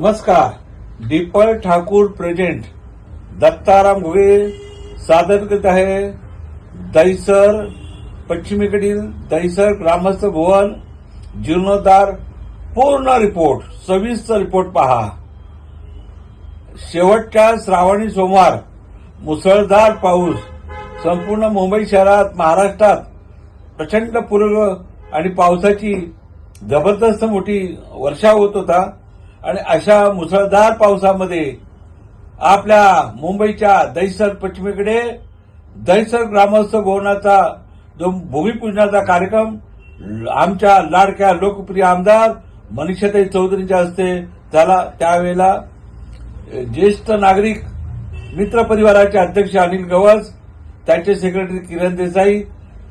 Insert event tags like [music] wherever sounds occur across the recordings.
नमस्कार. दीपल ठाकूर प्रेझेंट दत्ताराम घुगे सादर करीत आहे. दहिसर पश्चिमेकडील दहिसर ग्रामस्थ भवन. जीर्णोद्धार पूर्ण रिपोर्ट सविस्तर रिपोर्ट पहा. शेवटच्या श्रावणी सोमवार मुसळधार पाऊस. संपूर्ण मुंबई शहरात महाराष्ट्रात प्रचंड पूर्व आणि पावसाची जबरदस्त मोठी वर्षा होत होता. आणि अशा मुसळधार पावसामध्ये आपल्या मुंबईच्या दहिसर पश्चिमेकडे दहिसर ग्रामस्थ भवनाचा जो भूमिपूजनाचा कार्यक्रम आमच्या लाडक्या लोकप्रिय आमदार मनीषाताई चौधरींच्या हस्ते झाला. त्यावेळेला ज्येष्ठ नागरिक मित्र परिवाराचे अध्यक्ष अनिल गवस त्यांचे सेक्रेटरी किरण देसाई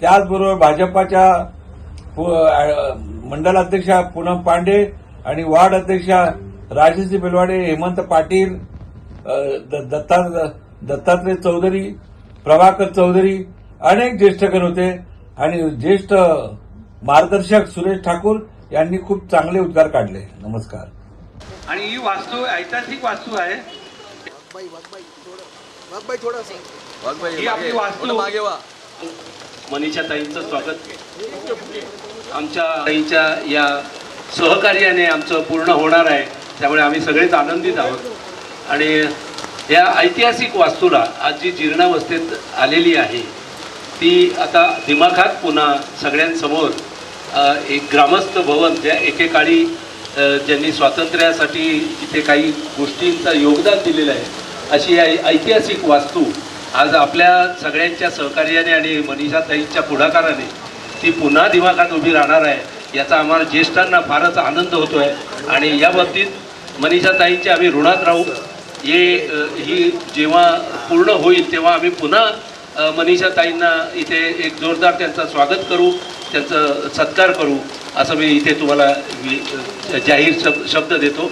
त्याचबरोबर भाजपाच्या पु- पूनम पांडे आणि वार्ड अध्यक्षा राजश्री बेलवाडे हेमंत पाटील दत्ता दत्तात्रय चौधरी प्रभाकर चौधरी अनेक ज्येष्ठगण होते. आणि ज्येष्ठ मार्गदर्शक सुरेश ठाकूर यांनी खूप चांगले उद्गार काढले. नमस्कार. आणि ही वास्तू ऐतिहासिक वास्तू आहे. मनीषा ताईंचं स्वागत. आमच्या ताईंच्या या सहकार्याने आमचं पूर्ण होणार आहे. त्यामुळे आम्ही सगळेच आनंदित आहोत. आणि या ऐतिहासिक वास्तूला आज जी जीर्णावस्थेत आलेली आहे ती आता दिमाखात पुन्हा सगळ्यांसमोर एक ग्रामस्थ भवन ज्या एकेकाळी ज्यांनी स्वातंत्र्यासाठी इथे काही गोष्टींचं योगदान दिलेलं आहे अशी या ऐतिहासिक वास्तू आज आपल्या सगळ्यांच्या सहकार्याने आणि मनीषाताईंच्या पुढाकाराने ती पुन्हा दिमाखात उभी राहणार आहे. याचा आम्हाला ज्येष्ठांना फारच आनंद होतो आहे आणि या बाबतीत मनीषा ताईंचे आम्ही ऋणात राहू. हे ही जेव्हा पूर्ण होईल तेव्हा आम्ही पुन्हा अ, मनीषा ताईंना इथे एक जोरदार त्यांचं स्वागत करू त्यांचं सत्कार करू असं मी इथे तुम्हाला जाहीर शब शब्द देतो.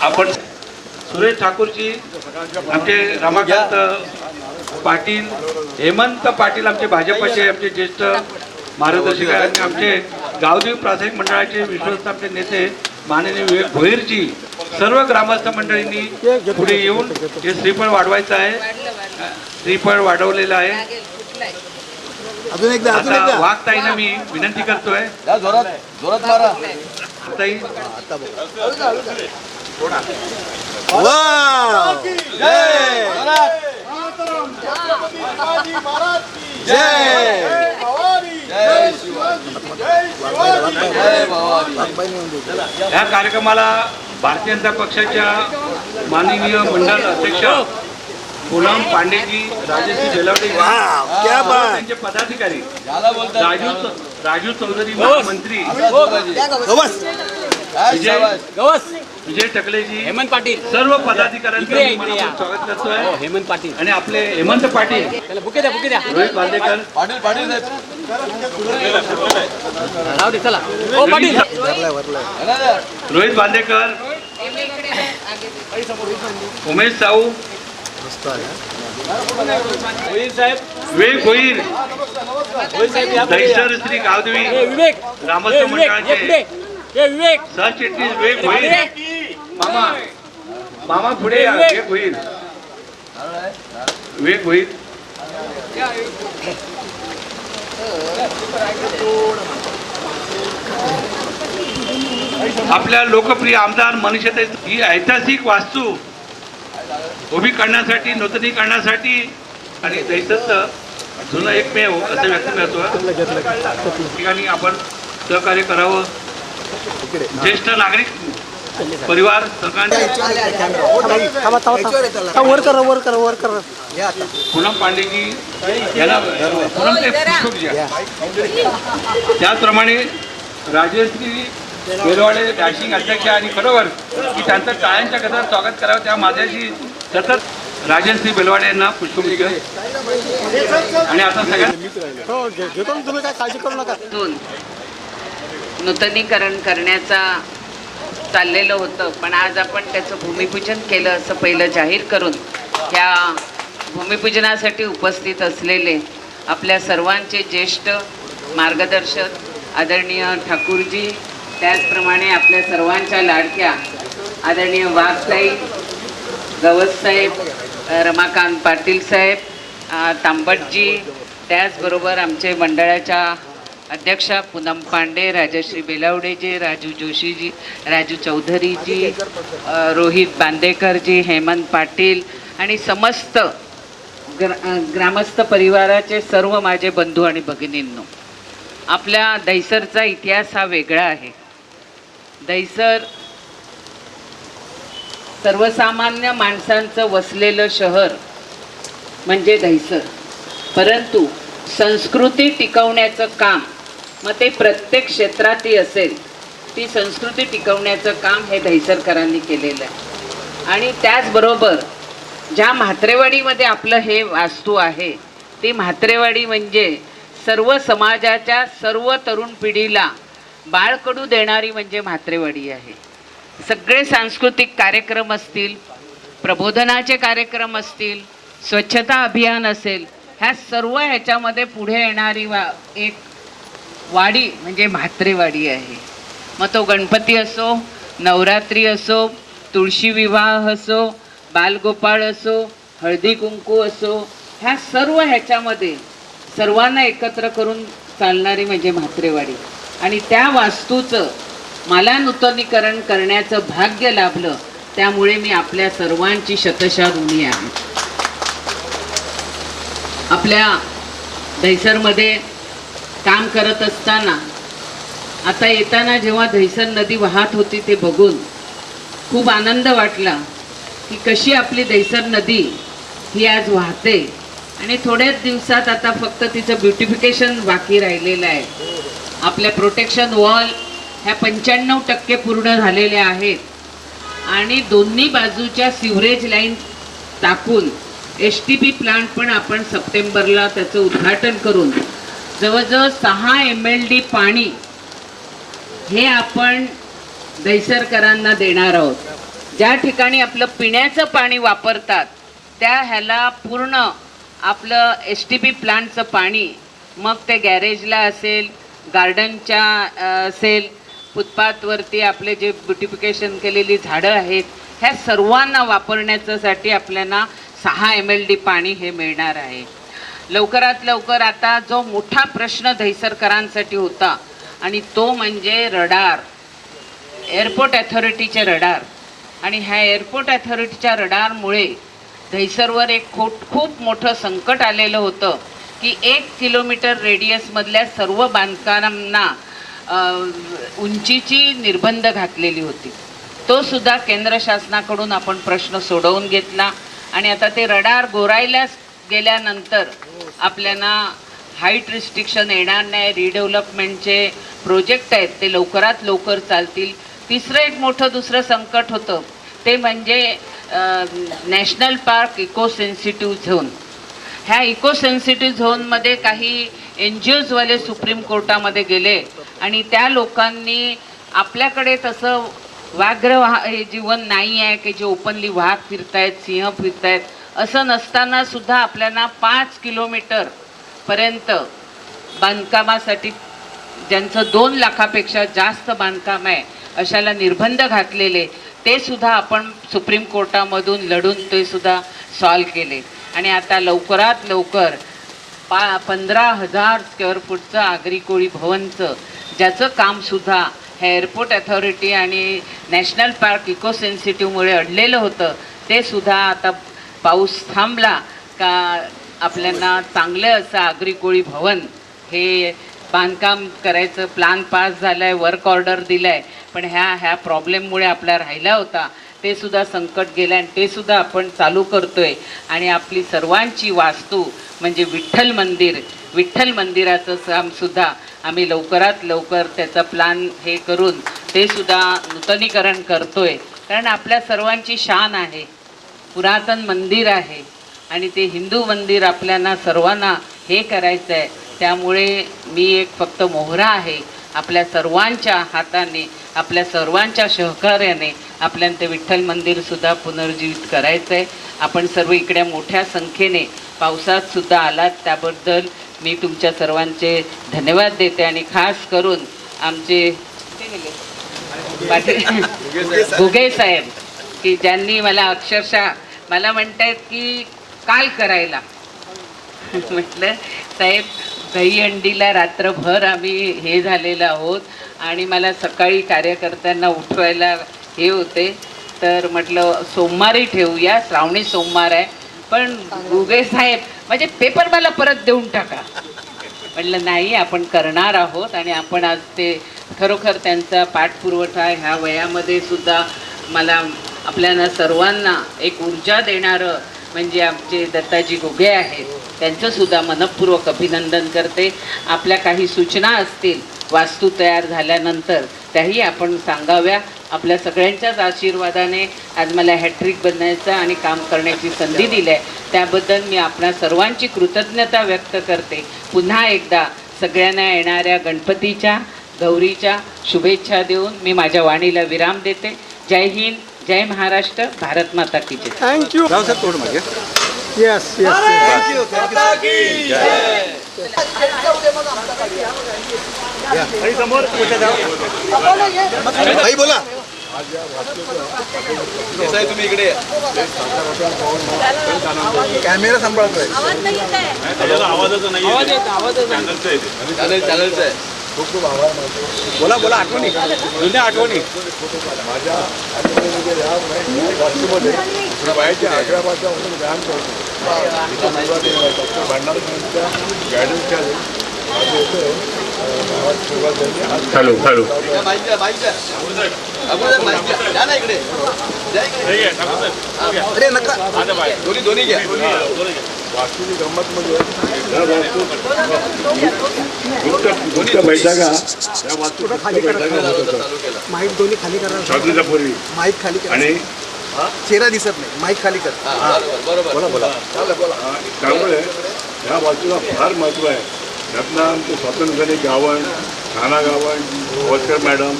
आपण सुरेश ठाकूरजी आमचे रमाकांत पाटील हेमंत पाटील आमचे भाजपचे आमचे ज्येष्ठ मार्गदर्शक आणि आमचे गावदेवी प्राथमिक मंडळाचे विश्वस्त आमचे नेते माननीय विवेक भोईरजी सर्व ग्रामस्थ मंडळींनी पुढे येऊन हे श्रीफळ वाढवायचं आहे श्रीफळ वाढवलेलं आहे अजून एकदा अजून मी विनंती करतोय या जोरात जोरात मारा ताई जय या कार्यक्रमाला भारतीय जनता पक्षाच्या माननीय मंडळ अध्यक्ष पूनम पांडेजी राजेशी बेलावडे वाव, क्या बात. त्यांचे पदाधिकारी राजू राजू चौधरी मंत्री विजय. गवस. विजय टकलेजी. हेमंत पाटील. सर्व पदाधिकाऱ्यांचं इकडे, मी इकडे मनापासून या. स्वागत हो करतोय हेमंत पाटील. आणि आपले हेमंत पाटील. त्याला बुके द्या बुके द्या. रोहित बांदेकर पाटील पाटील साहेब. राहू दे चला. हो पाटील. रोहित बांदेकर उमेश साऊ विवेक होईल. दहिसर श्री गावदेवी. ए विवेक. ग्रामस्थ मंडळाचे. पुढे. ए विवेक। सरचिटणीस भोईर पुढे. मामा मामा पुढे या. विवेक। होईल विवेक होईल आपल्या लोकप्रिय आमदार मनीषाताई ही ऐतिहासिक वास्तू उभी करण्यासाठी नूतनीकरणासाठी आणि दैसचं जुनं एकमेव असं व्यक्तिमत्व. ठिकाणी आपण सहकार्य करावं. ज्येष्ठ नागरिक परिवार सगळ्यांचे वर कर वर कर वर कर. पूनम पांडेजी यांना पूनम ते. त्याचप्रमाणे राजश्री बेलवाडे डॅशिंग अध्यक्ष आणि खरोबर की त्यांचं टाळ्यांच्या गदार स्वागत करावं त्या माझ्याशी सतत राजश्री बेलवाडे यांना पुष्पगुच्छ आणि आता सगळ्या हो घेतो ना तुम्ही काय काळजी करू नका. तून नूतनीकरण करण्याचा चाललेलं होतं पण आज आपण त्याचं भूमिपूजन केलं असं पहिलं जाहीर करून ह्या भूमिपूजनासाठी उपस्थित असलेले आपल्या सर्वांचे ज्येष्ठ मार्गदर्शक आदरणीय ठाकूरजी त्याचप्रमाणे आपल्या सर्वांच्या लाडक्या आदरणीय वाघसाई गवतसाहेब रमाकांत पाटील साहेब तांबटजी त्याचबरोबर आमचे मंडळाच्या अध्यक्षा पूनम पांडे राजश्री बेलावडेजी राजू जोशीजी राजू चौधरीजी रोहित बांदेकरजी हेमंत पाटील आणि समस्त ग्र ग्रामस्थ परिवाराचे सर्व माझे बंधू आणि भगिनींनो आपल्या दैसरचा इतिहास हा वेगळा आहे. दैसर सर्वसामान्य माणसांचं वसलेलं शहर म्हणजे दहिसर. परंतु संस्कृती टिकवण्याचं काम मग ते प्रत्येक क्षेत्रातही असेल ती संस्कृती टिकवण्याचं काम हे दहिसरकरांनी केलेलं आहे. आणि त्याचबरोबर ज्या म्हात्रेवाडीमध्ये आपलं हे वास्तू आहे ती म्हात्रेवाडी म्हणजे सर्व समाजाच्या सर्व तरुण पिढीला बाळकडू देणारी म्हणजे म्हात्रेवाडी आहे. सगळे सांस्कृतिक कार्यक्रम असतील प्रबोधनाचे कार्यक्रम असतील स्वच्छता अभियान असेल ह्या सर्व ह्याच्यामध्ये पुढे येणारी वा एक वाडी म्हणजे म्हात्रेवाडी आहे. मग तो गणपती असो नवरात्री असो तुळशी विवाह असो बालगोपाळ असो हळदी कुंकू असो ह्या सर्व ह्याच्यामध्ये सर्वांना एकत्र करून चालणारी म्हणजे म्हात्रेवाडी. आणि त्या वास्तूचं मला नूतनीकरण करण्याचं भाग्य लाभलं त्यामुळे मी आपल्या सर्वांची शतशा ऋणी आहे. आपल्या दहिसरमध्ये काम करत असताना आता येताना जेव्हा दहिसर नदी वाहत होती ते बघून खूप आनंद वाटला की कशी आपली दहिसर नदी ही आज वाहते. आणि थोड्याच दिवसात आता फक्त तिचं ब्युटिफिकेशन बाकी राहिलेलं आहे. आपल्या प्रोटेक्शन वॉल ह्या पंच्याण्णव टक्के पूर्ण झालेल्या आहेत. आणि दोन्ही बाजूच्या सिवरेज लाईन टाकून एस टी पी प्लांट पण आपण सप्टेंबरला त्याचं उद्घाटन करून जवळजवळ सहा एम एल डी पाणी हे आपण दहिसरकरांना देणार आहोत. ज्या ठिकाणी आपलं पिण्याचं पाणी वापरतात त्या ह्याला पूर्ण आपलं एस टी पी प्लांटचं पाणी मग ते गॅरेजला असेल गार्डनच्या असेल फुटपाथवरती आपले जे ब्युटिफिकेशन केलेली झाडं आहेत ह्या सर्वांना वापरण्याच्यासाठी आपल्याला सहा एम एल डी पाणी हे मिळणार आहे. लवकरात लवकर आता जो मोठा प्रश्न दहिसरकरांसाठी होता आणि तो म्हणजे रडार. Airport अथॉरिटीचे radar. आणि ह्या एअरपोर्ट अथॉरिटीच्या रडारमुळे दहिसरवर एक खोट खूप मोठं संकट आलेलं होतं की एक किलोमीटर रेडियसमधल्या सर्व बांधकामांना उंचीची निर्बंध घातलेली होती. तो सुद्धा केंद्र शासनाकडून आपण प्रश्न सोडवून घेतला. आणि आता ते रडार गोरायला गेल्यानंतर आपल्याला हाईट रिस्ट्रिक्शन येणार नाही रिडेव्हलपमेंटचे प्रोजेक्ट आहेत ते लवकरात लवकर चालतील. तिसरं एक मोठं दुसरं संकट होतं ते म्हणजे national park eco sensitive zone ह्या इको सेन्सिटिव्ह झोनमध्ये काही एन जी ओजवाले सुप्रीम कोर्टामध्ये गेले आणि त्या लोकांनी आपल्याकडे तसं व्याघ्र वाह हे जीवन नाही आहे की जे ओपनली वाघ फिरतायत सिंह फिरतायत असं नसताना सुद्धा आपल्याला पाच किलोमीटर पर्यंत बांधकामासाठी ज्यांचं दोन लाखापेक्षा जास्त बांधकाम आहे अशाला निर्बंध घातलेले ते सुद्धा आपण सुप्रीम कोर्टामधून लढून ते सुद्धा सॉल्व केले. आणि आता लवकरात लवकर पा पंधरा हजार स्क्वेअर फूटचं आगरी कोळी भवनचं ज्याचं कामसुद्धा हे एअरपोर्ट अथॉरिटी आणि नॅशनल पार्क इको सेन्सिटिव्हमुळे अडलेलं होतं ते सुद्धा आता पाऊस थांबला का आपल्याला चांगलं असं आगरी कोळी भवन हे बांधकाम करायचं प्लान पास झालं आहे वर्क ऑर्डर दिलं आहे पण ह्या ह्या प्रॉब्लेममुळे आपला राहिला होता. ते सुद्धा संकट गेलं आणि ते सुद्धा आपण चालू करतो आहे आणि आपली सर्वांची वास्तू म्हणजे विठ्ठल मंदिर विठ्ठल मंदिराचं कामसुद्धा आम्ही लवकरात लवकर त्याचा प्लान हे करून ते सुद्धा नूतनीकरण आहे कारण आपल्या सर्वांची शान आहे. पुरातन मंदिर आहे आणि ते हिंदू मंदिर आपल्याला सर्वांना हे करायचं आहे त्यामुळे मी एक फक्त मोहरा आहे. आपल्या सर्वांच्या हाताने आपल्या सर्वांच्या सहकार्याने आपल्याला ते विठ्ठल मंदिरसुद्धा पुनर्जीवित करायचं आहे आपण सर्व इकडे मोठ्या संख्येने पावसात सुद्धा आलात. त्याबद्दल मी तुमच्या सर्वांचे धन्यवाद देते आणि खास करून आमचे घुगे [laughs] साहेब. की ज्यांनी मला अक्षरशः मला म्हणतायत की काल करायला. [laughs] म्हटलं साहेब दहीहंडीला रात्रभर आम्ही हे झालेलं आहोत आणि मला सकाळी कार्यकर्त्यांना उठवायला हे होते. तर म्हटलं सोमवारी ठेवूया श्रावणी सोमवार आहे. पण गुगे साहेब म्हणजे पेपर मला परत देऊन टाका. म्हटलं नाही आपण करणार आहोत आणि आपण आज ते खरोखर त्यांचा पाठपुरवठा ह्या वयामध्ये सुद्धा मला आपल्याला सर्वांना एक ऊर्जा देणारं म्हणजे आमचे दत्ताजी गोगे आहेत. त्यांचंसुद्धा मनपूर्वक अभिनंदन करते. आपल्या काही सूचना असतील वास्तू तयार झाल्यानंतर त्याही आपण सांगाव्या. आपल्या सगळ्यांच्याच आशीर्वादाने आज मला हॅट्रिक बनण्याचा आणि काम करण्याची संधी दिली आहे. त्याबद्दल मी आपणा सर्वांची कृतज्ञता व्यक्त करते. पुन्हा एकदा सगळ्यांना येणाऱ्या गणपतीच्या गौरीच्या शुभेच्छा देऊन मी माझ्या वाणीला विराम देते. जय हिंद. जय महाराष्ट्र भारत माता की जय. थँक्यू थोडं मागे. येस येस थँक्यू आणि समोर कुठे जाऊ. भाई बोला. तुम्ही इकडे या. कॅमेरा सांभाळतोय. आवाज येत आवाज बोला बोला आठवणी. जुन्या आठवणी. वयाच्या अकरा वर्षापासून व्यायाम करतो. भंडारकरांच्या गायडन्सच्या माझं येतोय. गावात सुरुवात झाली आज हॅलो हॅलो. इकडे. अरे नका. दोन्ही दोन्ही घ्या. वास्तूची गंमत म्हणजे बैठका बैठका होत होत्या माईक दोन्ही खाली करा. स्वातंत्र्या पूर्वी माईक खाली करा. आणि चेहरा दिसत नाही. माईक खाली कर. त्यामुळे या वास्तूला फार महत्त्व आहे. त्यातनं आमचे स्वातंत्र्याने गावण नाना गावण होतकर मॅडम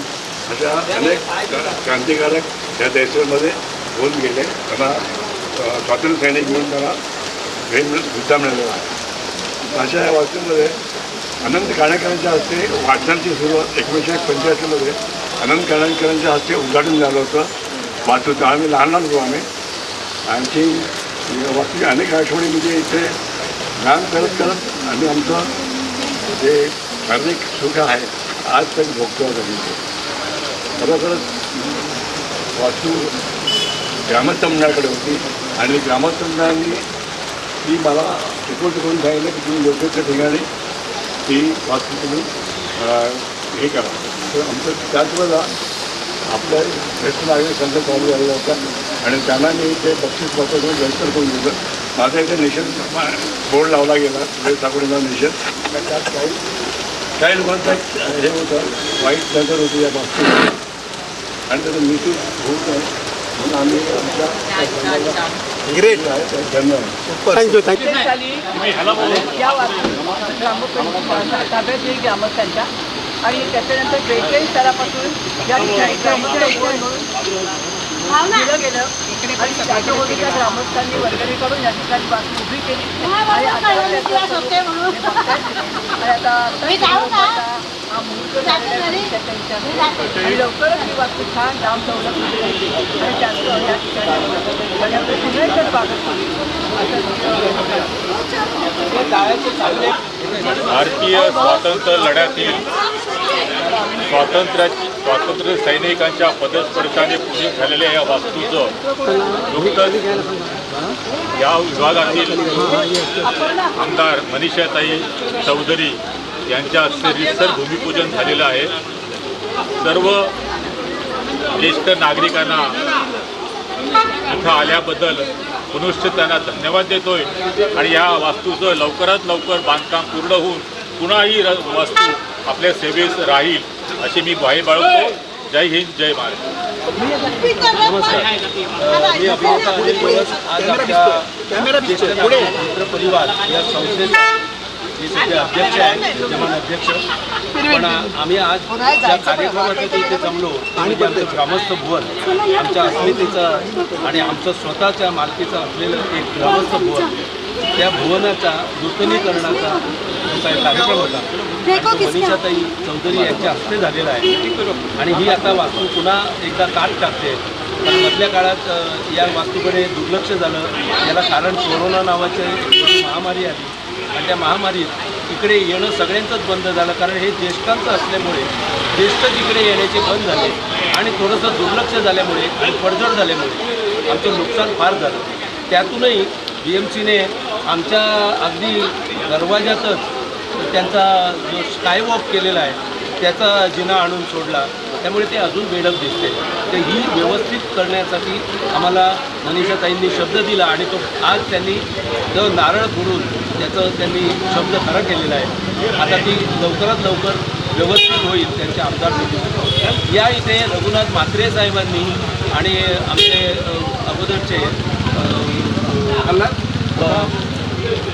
अशा अनेक क्रांतिकारक या देशामध्ये होऊन गेले. त्यांना स्वातंत्र्य सैनिक म्हणून त्यांना हे मिळ हुद्दा मिळालेला आहे. अशा या वाचनामध्ये अनंत काणेकरांच्या हस्ते वाचनाची सुरुवात एकोणीसशे पंच्याऐंशीमध्ये अनंत काणेकरांच्या हस्ते उद्घाटन झालं होतं. वास्तूचं आम्ही लहान लहान होतो आम्ही. आणखी वास्तू अनेक आठवणी म्हणजे इथे काम करत करत आम्ही आमचं जे शारीरिक सुख आहे आज तरी भोगतो आम्ही खरोखरच वास्तू ग्रामस्थ मंडळाकडे होती आणि ग्रामस्थ मंडळांनी ती मला रिपोर्ट करून सांगितलं की तुम्ही योग्य त्या ठिकाणी ती वास्तू तुम्ही हे करा. तर आमचं त्याच वेळेला आपल्या ज्येष्ठ नागरिक संघ चालू झालेला होता आणि त्यांना मी ते बक्षीस पत्र घेऊन रजिस्टर करून दिलं. माझा इथे निषेध बोर्ड लावला गेला वेळ सापडेला निषेध. त्यात काही काही लोकांचा हे होतं वाईट नजर होती या बाबतीत. आणि त्याचं मिसयूज होत नाही म्हणून आम्ही आमच्या ग्रेट धन्यवाद थँक्यू थँक्यू या ताब्यात येईल ग्रामस्थांच्या आणि त्याच्यानंतर बेचाळीस सालापासून या ठिकाणी दिलं गेलं आणि ग्रामस्थांनी वर्गणी करून या ठिकाणी वास्तू उभी केली आणि आता लवकरच ही छान दौलत आणि त्याचं या ठिकाणी स्वागत भारतीय स्वातंत्र्य लढ्यातील स्वातंत्र्याची स्वातंत्र्य सैनिकांच्या पदस्पर्शाने पूजित झालेल्या या वास्तूचं नुकतंच या विभागातील आमदार मनीषाताई चौधरी यांच्या हस्ते रितसर भूमिपूजन झालेलं आहे. सर्व ज्येष्ठ नागरिकांना इथं आल्याबद्दल पुनश्च त्यांना धन्यवाद देतोय. आणि या वास्तूचं लवकरात लवकर बांधकाम पूर्ण होऊन पुन्हा ही र- वास्तू आपल्या सेवेस राहील अशी मी ग्वाही बाळगतो. जय हिंद जय महाराष्ट्र आज आपल्या मित्र परिवार या संस्थेचा हे सध्या अध्यक्ष आहेत विद्यमान अध्यक्ष पण आम्ही आज ज्या कार्यक्रमासाठी इथे जमलो आणि आमचं ग्रामस्थ भुवन आमच्या अस्मितेचं आणि आमचं स्वतःच्या मालकीचं असलेलं एक ग्रामस्थ भुवन त्या भुवनाचा नूतनीकरणाचा काही एक कार्यक्रम होता मनीषाताई चौधरी यांच्या हस्ते झालेला आहे आणि ही आता वास्तू पुन्हा एकदा काट टाकते कारण मधल्या काळात या वास्तूकडे दुर्लक्ष झालं याला कारण कोरोना नावाची महामारी आली आणि त्या महामारीत इकडे येणं सगळ्यांचंच बंद झालं. कारण हे ज्येष्ठांचं असल्यामुळे ज्येष्ठ तिकडे येण्याचे बंद झाले आणि थोडंसं दुर्लक्ष झाल्यामुळे आणि पडझड झाल्यामुळे आमचं नुकसान फार झालं. त्यातूनही बी एम सीने आमच्या अगदी दरवाजातच त्यांचा जो स्कायवॉक केलेला आहे त्याचा जिना आणून सोडला. त्यामुळे ते अजून बेडक दिसते तर ही व्यवस्थित करण्यासाठी आम्हाला मनीषाताईंनी शब्द दिला आणि तो आज त्यांनी जो नारळ फोडून त्याचं त्यांनी शब्द खरा केलेला आहे. आता ती लवकरात लवकर व्यवस्थित होईल त्यांच्या आमदार निधीतून या इथे रघुनाथ म्हात्रे साहेबांनी आणि आमचे अगोदरचे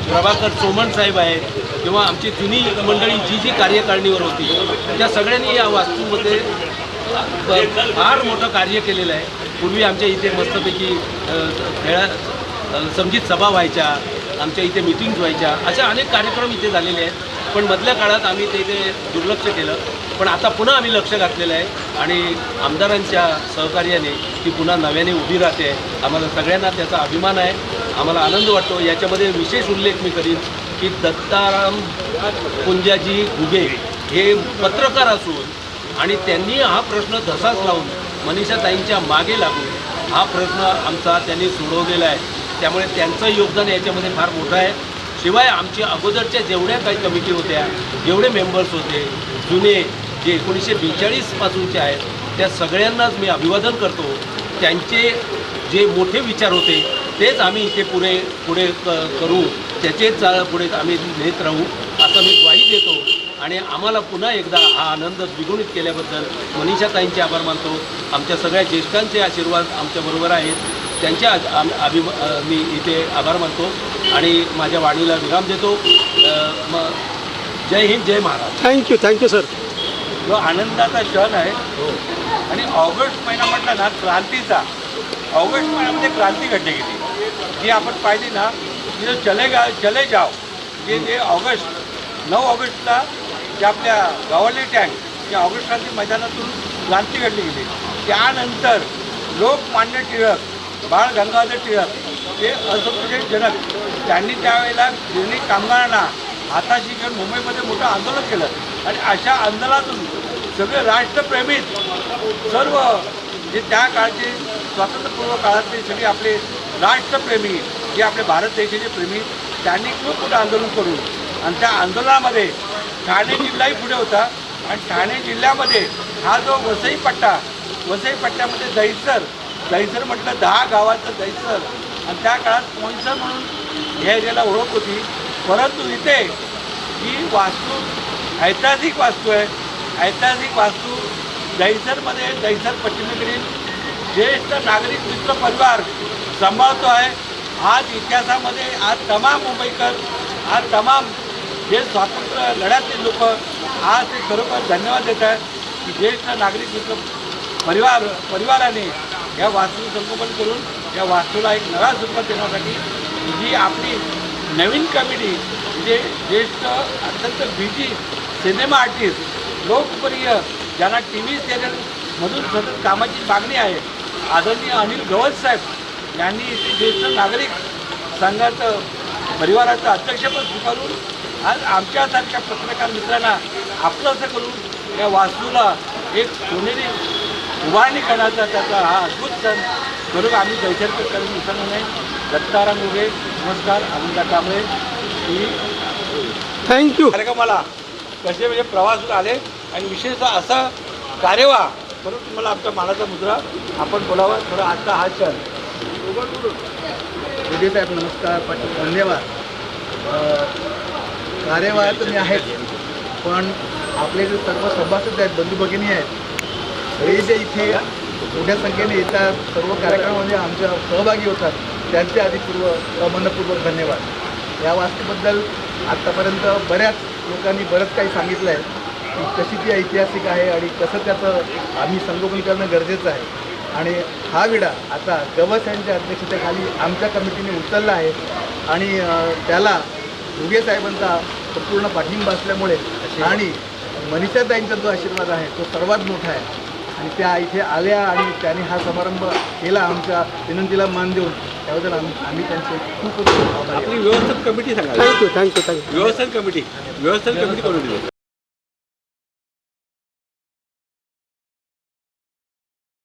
प्रभाकर सोमण साहेब आहेत किंवा आमची जुनी मंडळी जी जी कार्यकारिणीवर होती त्या सगळ्यांनी या वास्तूमध्ये फार मोठं कार्य केलेलं आहे. पूर्वी आमच्या इथे मस्तपैकी खेळा अ, संगीत सभा व्हायच्या आमच्या इथे मिटिंग्स व्हायच्या. अशा अनेक कार्यक्रम इथे झालेले आहेत. पण मधल्या काळात आम्ही ते इथे दुर्लक्ष केलं. पण आता पुन्हा आम्ही लक्ष घातलेलं आहे. आणि आमदारांच्या सहकार्याने ती पुन्हा नव्याने उभी राहते. आम्हाला सगळ्यांना त्याचा अभिमान आहे. आम्हाला आनंद वाटतो. याच्यामध्ये विशेष उल्लेख मी करीन की दत्ताराम पुंजाजी घुगे हे पत्रकार असून आणि त्यांनी हा प्रश्न धसाच लावून मनीषाताईंच्या मागे लागून हा प्रश्न आमचा त्यांनी सोडवलेला आहे. त्यामुळे त्यांचं योगदान याच्यामध्ये फार मोठं आहे. शिवाय आमच्या अगोदरच्या जेवढ्या काही कमिटी होत्या जेवढे मेंबर्स होते जुने जे एकोणीसशे बेचाळीसपासूनचे आहेत त्या सगळ्यांनाच मी अभिवादन करतो. त्यांचे जे मोठे विचार होते तेच आम्ही इथे पुढे पुढे क करू. त्याचेच पुढे आम्ही नेत राहू असं मी ग्वाही देतो. आणि आम्हाला पुन्हा एकदा हा आनंद द्विगुणित केल्याबद्दल मनीषाताईंचे आभार मानतो. आमच्या सगळ्या ज्येष्ठांचे आशीर्वाद आमच्याबरोबर आहेत. त्यांच्या आम- अभिमा अ, मी इथे आभार मानतो आणि माझ्या वाणीला विराम देतो. जय हिंद जय Maharaj thank you thank you sir जो आनंदाचा क्षण आहे आणि ऑगस्ट महिना म्हटलं ना क्रांतीचा. ऑगस्ट महिन्यामध्ये क्रांती घडली गेली. जी आपण पाहिली ना की जो चले गा चले जाव जे जे ऑगस्ट नऊ ऑगस्टला जे आपल्या गव्हाली टँक या ऑगस्ट क्रांती मैदानातून क्रांती घडली गेली त्यानंतर लोकमान्य टिळक बाळ गंगाधर टिळक हे असंतोषित जनक. त्यांनी त्यावेळेला गिरणी कामगारांना हाताशी घेऊन मुंबईमध्ये मोठं आंदोलन केलं. आणि अशा आंदोलनातून सगळे राष्ट्रप्रेमीत सर्व जे त्या काळचे स्वातंत्र्यपूर्व काळातले सगळे आपले राष्ट्रप्रेमी जे आपले भारत देशाचे प्रेमी त्यांनी खूप मोठं आंदोलन करून आणि त्या आंदोलनामध्ये ठाणे जिल्हाही पुढे होता. आणि ठाणे जिल्ह्यामध्ये हा जो वसई पट्टा वसई पट्ट्यामध्ये दहिसर दहिसर म्हटलं दहा गावाचं दहिसर. आणि त्या काळात पोईसर म्हणून या एरियाला ओळख होती. परंतु इथे ही वास्तू ऐतिहासिक वास्तू आहे. ऐतिहासिक वास्तू दहिसरमध्ये दहिसर पश्चिमेकडील ज्येष्ठ नागरिक मित्र परिवार सांभाळतो आहे. आज इतिहासामध्ये आज तमाम मुंबईकर आज तमाम जे स्वातंत्र्य लढ्यातील लोक आज ते खरोखर धन्यवाद देत आहेत की ज्येष्ठ नागरिक मित्र परिवार परिवाराने या वास्तू संगोपन करून या वास्तूला एक नवा स्वरूपात देण्यासाठी जी आपली नवीन कमिटी म्हणजे ज्येष्ठ अत्यंत बिजी सिनेमा आर्टिस्ट लोकप्रिय ज्यांना टी व्ही सिरियलमधून सतत कामाची मागणी आहे आदरणीय अनिल गवत साहेब यांनी इथे ज्येष्ठ नागरिक संघाचं परिवाराचं अध्यक्षपद स्वीकारून आज आमच्यासारख्या पत्रकार मित्रांना आपलं असं करून या वास्तूला एक सोनेरी उभारणी करण्याचा त्याचा हा अद्भुत सण करून आम्ही दैसरकर करून विसरणार नाही दत्ताराम उगे नमस्कार आनंदा कांबळे. ही थँक्यू कार्यक्रमाला कसे म्हणजे प्रवास आले आणि विशेषतः असा कार्यवा म्हणून तुम्हाला आमच्या मानाचा मुद्रा आपण बोलावा. थोडा आजचा हा क्षण. मोदी साहेब नमस्कार. पाटील धन्यवाद. कार्यवाह तुम्ही आहेत पण आपले जे सर्व सभासद आहेत बंधू भगिनी आहेत हे जे इथे मोठ्या संख्येने येतात सर्व कार्यक्रमामध्ये आमच्या सहभागी होतात त्यांचे आधीपूर्व मनपूर्वक धन्यवाद. या वास्तूबद्दल आत्तापर्यंत बऱ्याच लोकांनी बरंच काही सांगितलं आहे की कशी ती ऐतिहासिक आहे आणि कसं त्याचं आम्ही संगोपन करणं गरजेचं आहे. आणि हा विडा आता गवस यांच्या अध्यक्षतेखाली आमच्या कमिटीने उचलला आहे आणि त्याला घुगे साहेबांचा संपूर्ण पाठिंबा असल्यामुळे आणि मनीषाताईंचा जो आशीर्वाद आहे तो सर्वात मोठा आहे. त्या इथे आल्या आणि त्यांनी हा समारंभ केला आमच्या विनंतीला मान देऊन. त्याबद्दल आम्ही आम्ही त्यांचे खूप. आपली व्यवस्थापन कमिटी सांगा. Thank you thank you thank you व्यवस्थापन कमिटी. व्यवस्थापन कमिटी करून दिली.